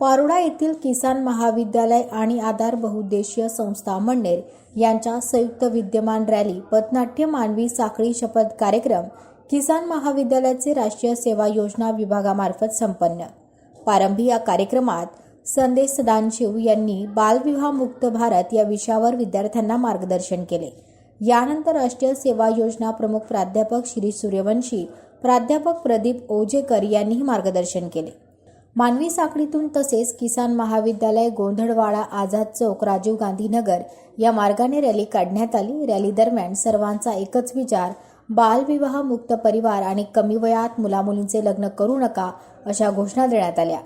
पारोडा येथील किसान महाविद्यालय आणि आधार बहुउद्देशीय संस्था मंडेर यांच्या संयुक्त विद्यमान रॅली पथनाट्य मानवी साखळी शपथ कार्यक्रम किसान महाविद्यालयाचे राष्ट्रीय सेवा योजना विभागामार्फत संपन्न. प्रारंभी या कार्यक्रमात संदेश सदानशिव यांनी बालविवाह मुक्त भारत या विषयावर विद्यार्थ्यांना मार्गदर्शन केले. यानंतर राष्ट्रीय सेवा योजना प्रमुख प्राध्यापक श्री सूर्यवंशी प्राध्यापक प्रदीप ओजेकर यांनीही मार्गदर्शन केले. मानवी साखळीतून तसेच किसान महाविद्यालय गोंधळवाडा आझाद चौक राजीव गांधीनगर या मार्गाने रॅली काढण्यात आली. रॅली दरम्यान सर्वांचा एकच विचार बालविवाह मुक्त परिवार आणि कमी वयात मुलामुलींचे लग्न करू नका अशा घोषणा देण्यात आल्या.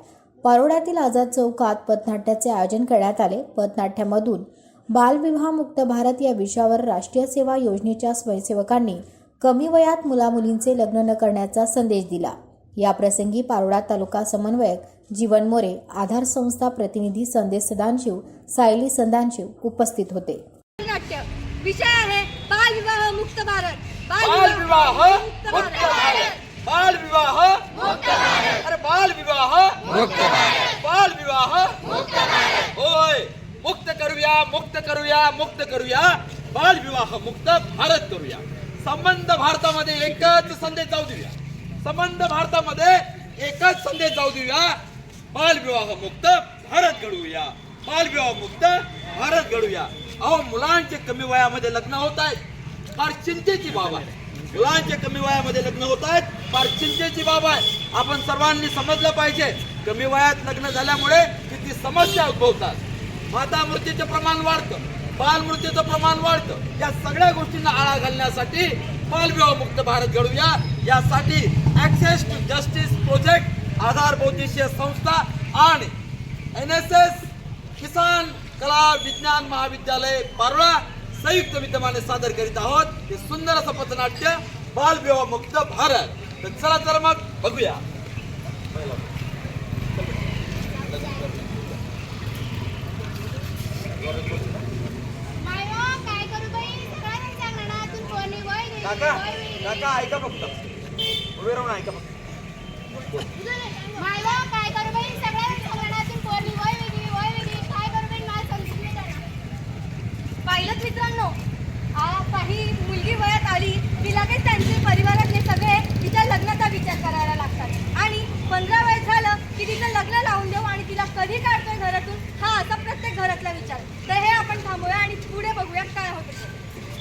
पारोड्यातील आझाद चौकात पथनाट्याचे आयोजन करण्यात आले. पथनाट्यामधून बालविवाह मुक्त भारत या विषयावर राष्ट्रीय सेवा योजनेच्या स्वयंसेवकांनी कमी वयात मुलामुलींचे लग्न न करण्याचा संदेश दिला. या प्रसंगी पारोडा तालुका समन्वयक जीवन मोरे आधार संस्था प्रतिनिधी संदेश सदानशिव सायली संदानशिव उपस्थित होते. नाट्य. विषय आहे बाल विवाह मुक्त भारत. बाल विवाह मुक्त भारत. बाल विवाह अरे बाल विवाह बाल विवाह होय. मुक्त करूया मुक्त करूया मुक्त करूया. बाल विवाह मुक्त भारत करूया. संबंध भारतामध्ये एकच संदेश जाऊ देऊया. संबंध भारतामध्ये एकच संदेश जाऊ देऊया. बालविवाह मुक्त भारत घडवूया. बालविवाह मुक्त भारत घडवूया. अहो मुलांचे कमी वयामध्ये लग्न होत आहेत. फार चिंतेची बाब आहे. मुलांचे कमी वयामध्ये लग्न होत आहेत फार चिंतेची बाब आहे. आपण सर्वांनी समजलं पाहिजे. कमी वयात लग्न झाल्यामुळे किती समस्या उद्भवतात. माता मृत्यूचे प्रमाण वाढतं. बालमृत्यूचं प्रमाण वाढतं. या सगळ्या गोष्टींना आळा घालण्यासाठी बालविवाह मुक्त भारत घडूया यासाठी access to justice project Aadhaar संस्था आणि एन एस एस किसान कला विज्ञान महाविद्यालय पारोळा संयुक्त विद्यमाने सादर करीत आहोत. हे सुंदर असं पथनाट्य बालविवाह मुक्त भारत. तर चला चला मग बघूया. काका काका ऐका फक्त. उभे राहून ऐका फक्त. पाहिलं मित्रांनो. आ, काही मुलगी वयात आली की लगेच त्यांचे परिवारातले सगळे तिच्या लग्नाचा विचार करायला लागतात. आणि पंधरा वयस झालं की तिचं लग्न लावून देऊ आणि तिला कधी काढतोय घरातून? हा असा प्रत्येक घरातला विचार. तर हे आपण थांबूया आणि पुढे बघूया.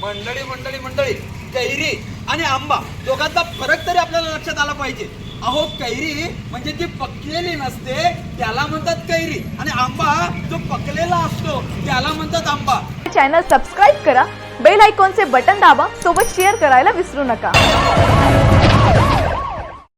मंडळी मंडळी मंडळी कैरी आणि आंबा दोघांचा फरक तरी आपल्याला लक्षात आला पाहिजे. अहो कैरी म्हणजे जी पकलेली नसते त्याला म्हणतात कैरी. आणि आंबा जो पकलेला असतो त्याला म्हणतात आंबा. चॅनल सबस्क्राईब करा बेल आयकॉनचे बटन दाबा सोबत शेअर करायला विसरू नका.